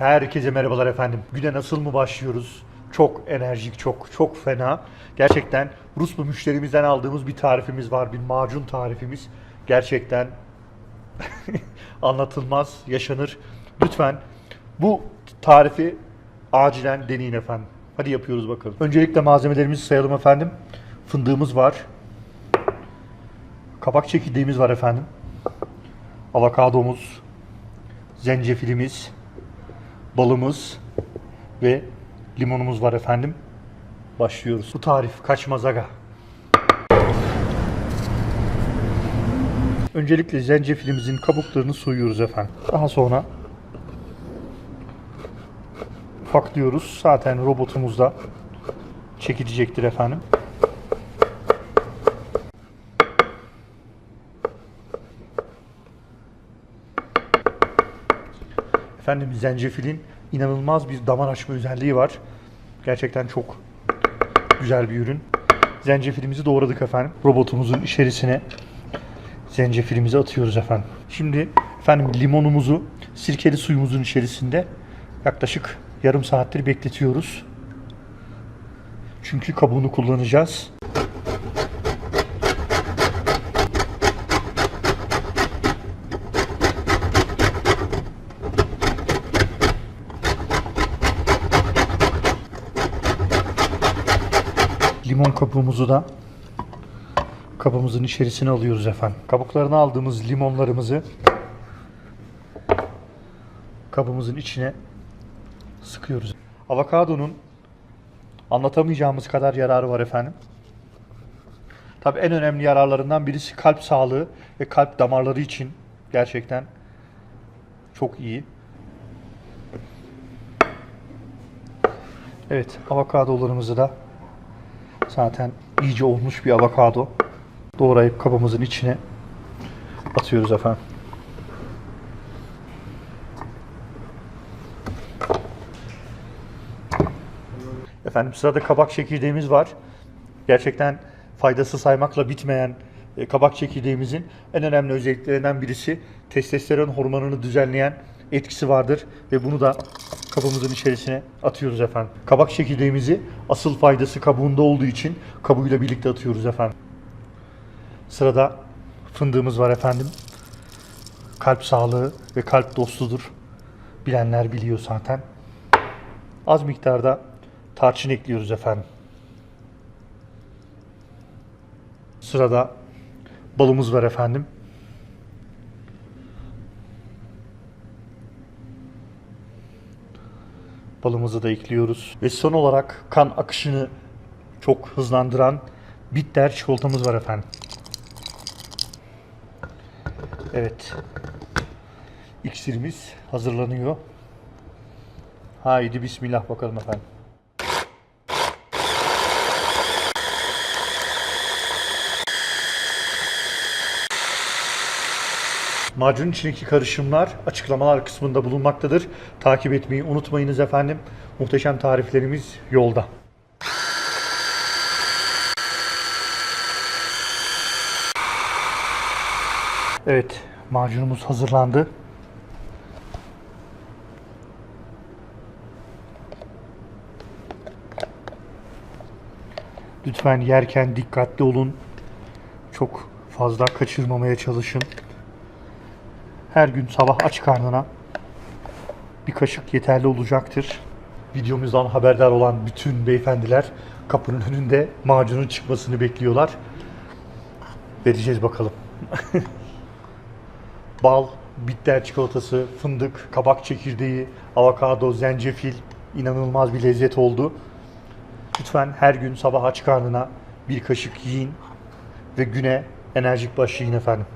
Herkese merhabalar efendim. Güne nasıl mı başlıyoruz? Çok enerjik, çok çok fena. Gerçekten Rus bir müşterimizden aldığımız bir tarifimiz var. Bir macun tarifimiz. Gerçekten anlatılmaz, yaşanır. Lütfen bu tarifi acilen deneyin efendim. Hadi yapıyoruz bakalım. Öncelikle malzemelerimizi sayalım efendim. Fındığımız var. Kabak çekirdeğimiz var efendim. Avokadomuz, zencefilimiz, balımız ve limonumuz var efendim. Başlıyoruz. Bu tarif kaçmaz aga. Öncelikle zencefilimizin kabuklarını soyuyoruz efendim. Daha sonra ufaklıyoruz. Zaten robotumuz da çekilecektir efendim. Efendim zencefilin inanılmaz bir damar açma özelliği var. Gerçekten çok güzel bir ürün. Zencefilimizi doğradık efendim. Robotumuzun içerisine zencefilimizi atıyoruz efendim. Şimdi efendim limonumuzu sirkeli suyumuzun içerisinde yaklaşık yarım saattir bekletiyoruz. Çünkü kabuğunu kullanacağız. Limon kabuğumuzu da kabımızın içerisine alıyoruz efendim. Kabuklarını aldığımız limonlarımızı kabımızın içine sıkıyoruz. Avokadonun anlatamayacağımız kadar yararı var efendim. Tabii en önemli yararlarından birisi kalp sağlığı ve kalp damarları için gerçekten çok iyi. Evet, avokadolarımızı da zaten iyice olmuş bir avokado doğrayıp kabımızın içine atıyoruz efendim. Efendim sırada kabak çekirdeğimiz var. Gerçekten faydası saymakla bitmeyen e, kabak çekirdeğimizin en önemli özelliklerinden birisi testosteron hormonunu düzenleyen etkisi vardır ve bunu da kabımızın içerisine atıyoruz efendim. Kabak çekirdeğimizi asıl faydası kabuğunda olduğu için kabuğuyla birlikte atıyoruz efendim. Sırada fındığımız var efendim. Kalp sağlığı ve kalp dostudur. Bilenler biliyor zaten. Az miktarda tarçın ekliyoruz efendim. Sırada balımız var efendim. Balımızı da ekliyoruz. Ve son olarak kan akışını çok hızlandıran bitter çikolatamız var efendim. Evet. İksirimiz hazırlanıyor. Haydi bismillah bakalım efendim. Macunun içindeki karışımlar açıklamalar kısmında bulunmaktadır. Takip etmeyi unutmayınız efendim. Muhteşem tariflerimiz yolda. Evet, macunumuz hazırlandı. Lütfen yerken dikkatli olun. Çok fazla kaçırmamaya çalışın. Her gün sabah aç karnına bir kaşık yeterli olacaktır. Videomuzdan haberdar olan bütün beyefendiler kapının önünde macunun çıkmasını bekliyorlar. Vereceğiz bakalım. Bal, bitter çikolatası, fındık, kabak çekirdeği, avokado, zencefil inanılmaz bir lezzet oldu. Lütfen her gün sabah aç karnına bir kaşık yiyin ve güne enerjik başlayın efendim.